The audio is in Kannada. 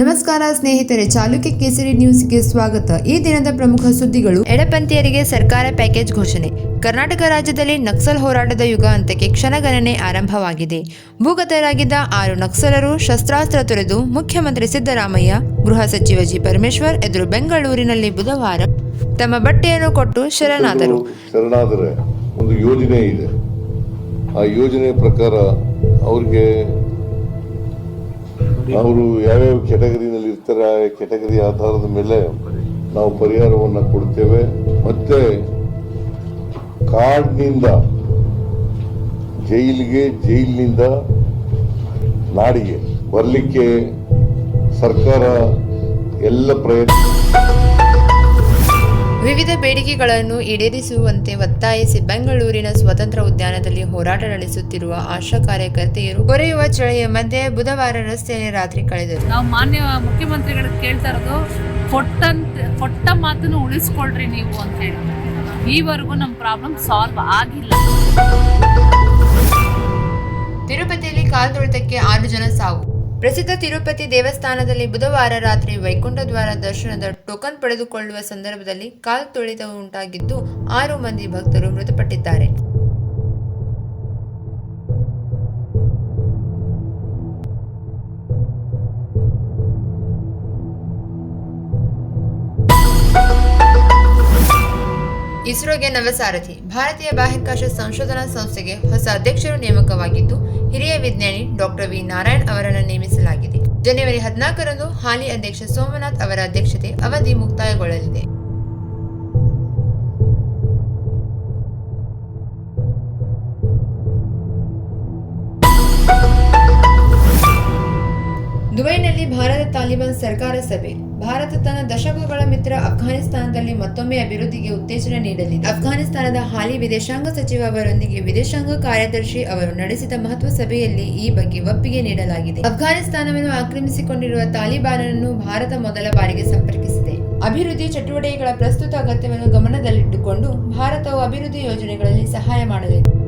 ನಮಸ್ಕಾರ ಸ್ನೇಹಿತರೆ ಚಾಲುಕ್ಯ ಕೇಸರಿ ನ್ಯೂಸ್ಗೆ ಸ್ವಾಗತ. ಈ ದಿನದ ಪ್ರಮುಖ ಸುದ್ದಿಗಳು. ಎಡಪಂಥೀಯರಿಗೆ ಸರ್ಕಾರ ಪ್ಯಾಕೇಜ್ ಘೋಷಣೆ. ಕರ್ನಾಟಕ ರಾಜ್ಯದಲ್ಲಿ ನಕ್ಸಲ್ ಹೋರಾಟದ ಯುಗ ಹಂತಕ್ಕೆ ಕ್ಷಣಗಣನೆ ಆರಂಭವಾಗಿದೆ. ಭೂಗತರಾಗಿದ್ದ ಆರು ನಕ್ಸಲರು ಶಸ್ತ್ರಾಸ್ತ್ರ ತೊರೆದು ಮುಖ್ಯಮಂತ್ರಿ ಸಿದ್ದರಾಮಯ್ಯ ಗೃಹ ಸಚಿವ ಜಿ. ಪರಮೇಶ್ವರ್ ಎದುರು ಬೆಂಗಳೂರಿನಲ್ಲಿ ಬುಧವಾರ ತಮ್ಮ ಬಟ್ಟೆಯನ್ನು ಕೊಟ್ಟು ಶರಣಾದರು. ಶರಣಾದರೆ ಒಂದು ಯೋಜನೆ ಇದೆ. ಆ ಯೋಜನೆ ಪ್ರಕಾರ ಅವ್ರಿಗೆ ಅವರು ಯಾವ್ಯಾವ ಕೆಟಗರಿನಲ್ಲಿ ಇರ್ತಾರೆ, ಆ ಕೆಟಗರಿ ಆಧಾರದ ಮೇಲೆ ನಾವು ಪರಿಹಾರವನ್ನು ಕೊಡ್ತೇವೆ. ಮತ್ತೆ ಕಾರ್ಡ್ನಿಂದ ಜೈಲಿಗೆ, ಜೈಲಿನಿಂದ ನಾಡಿಗೆ ಬರಲಿಕ್ಕೆ ಸರ್ಕಾರ ಎಲ್ಲ ಪ್ರಯತ್ನ ವಿವಿಧ ಬೇಡಿಕೆಗಳನ್ನು ಈಡೇರಿಸುವಂತೆ ಒತ್ತಾಯಿಸಿ ಬೆಂಗಳೂರಿನ ಸ್ವತಂತ್ರ ಉದ್ಯಾನದಲ್ಲಿ ಹೋರಾಟ ನಡೆಸುತ್ತಿರುವ ಆಶಾ ಕಾರ್ಯಕರ್ತೆಯರು ಕೊರೆಯುವ ಚಳಿಯ ಮಧ್ಯೆ ಬುಧವಾರ ರಸ್ತೆಯಲ್ಲಿ ರಾತ್ರಿ ಕಳೆದರು. ನಾವು ಮಾನ್ಯ ಮುಖ್ಯಮಂತ್ರಿಗಳು ಕೇಳ್ತಾ ಇರೋದು ಕೊಟ್ಟಂತ ಕೊಟ್ಟ ಮಾತನ್ನು ಉಳಿಸ್ಕೊಳ್ರಿ ನೀವು ಅಂತ ಹೇಳಿ. ಈವರೆಗೂ ನಮ್ಮ ಪ್ರಾಬ್ಲಮ್ ಸಾಲ್ವ್ ಆಗಿಲ್ಲ. ತಿರುಪತಿಯಲ್ಲಿ ಕಾಲ್ತುಳಿತಕ್ಕೆ ಆರು ಜನ ಸಾವು. ಪ್ರಸಿದ್ಧ ತಿರುಪತಿ ದೇವಸ್ಥಾನದಲ್ಲಿ ಬುಧವಾರ ರಾತ್ರಿ ವೈಕುಂಠ ದ್ವಾರ ದರ್ಶನದ ಟೋಕನ್ ಪಡೆದುಕೊಳ್ಳುವ ಸಂದರ್ಭದಲ್ಲಿ ಕಾಲ್ತುಳಿತ ಉಂಟಾಗಿದ್ದು ಆರು ಮಂದಿ ಭಕ್ತರು ಮೃತಪಟ್ಟಿದ್ದಾರೆ. ಇಸ್ರೋಗೆ ನವಸಾರಥಿ ಭಾರತೀಯ ಬಾಹ್ಯಾಕಾಶ ಸಂಶೋಧನಾ ಸಂಸ್ಥೆಗೆ ಹೊಸ ಅಧ್ಯಕ್ಷರು ನೇಮಕವಾಗಿದ್ದು, ಹಿರಿಯ ವಿಜ್ಞಾನಿ ಡಾಕ್ಟರ್ ವಿ ನಾರಾಯಣ್ ಅವರನ್ನು ನೇಮಿಸಲಾಗಿದೆ. ಜನವರಿ ಹದಿನಾಲ್ಕರಂದು ಹಾಲಿ ಅಧ್ಯಕ್ಷ ಸೋಮನಾಥ್ ಅವರ ಅಧ್ಯಕ್ಷತೆ ಅವಧಿ ಮುಕ್ತಾಯಗೊಳ್ಳಲಿದೆ. ದುಬೈನಲ್ಲಿ ಭಾರತ ತಾಲಿಬಾನ್ ಸರ್ಕಾರ ಸಭೆ. ಭಾರತ ತನ್ನ ದಶಕಗಳ ಮಿತ್ರ ಅಫ್ಘಾನಿಸ್ತಾನದಲ್ಲಿ ಮತ್ತೊಮ್ಮೆ ಅಭಿವೃದ್ಧಿಗೆ ಉತ್ತೇಜನ ನೀಡಲಿದೆ. ಅಫ್ಘಾನಿಸ್ತಾನದ ಹಾಲಿ ವಿದೇಶಾಂಗ ಸಚಿವ ಅವರೊಂದಿಗೆ ವಿದೇಶಾಂಗ ಕಾರ್ಯದರ್ಶಿ ಅವರು ನಡೆಸಿದ ಮಹತ್ವ ಸಭೆಯಲ್ಲಿ ಈ ಬಗ್ಗೆ ಒಪ್ಪಿಗೆ ನೀಡಲಾಗಿದೆ. ಅಫ್ಘಾನಿಸ್ತಾನವನ್ನು ಆಕ್ರಮಿಸಿಕೊಂಡಿರುವ ತಾಲಿಬಾನನ್ನು ಭಾರತ ಮೊದಲ ಬಾರಿಗೆ ಸಂಪರ್ಕಿಸಿದೆ. ಅಭಿವೃದ್ಧಿ ಚಟುವಟಿಕೆಗಳ ಪ್ರಸ್ತುತ ಅಗತ್ಯವನ್ನು ಗಮನದಲ್ಲಿಟ್ಟುಕೊಂಡು ಭಾರತವು ಅಭಿವೃದ್ಧಿ ಯೋಜನೆಗಳಲ್ಲಿ ಸಹಾಯ ಮಾಡಲಿದೆ.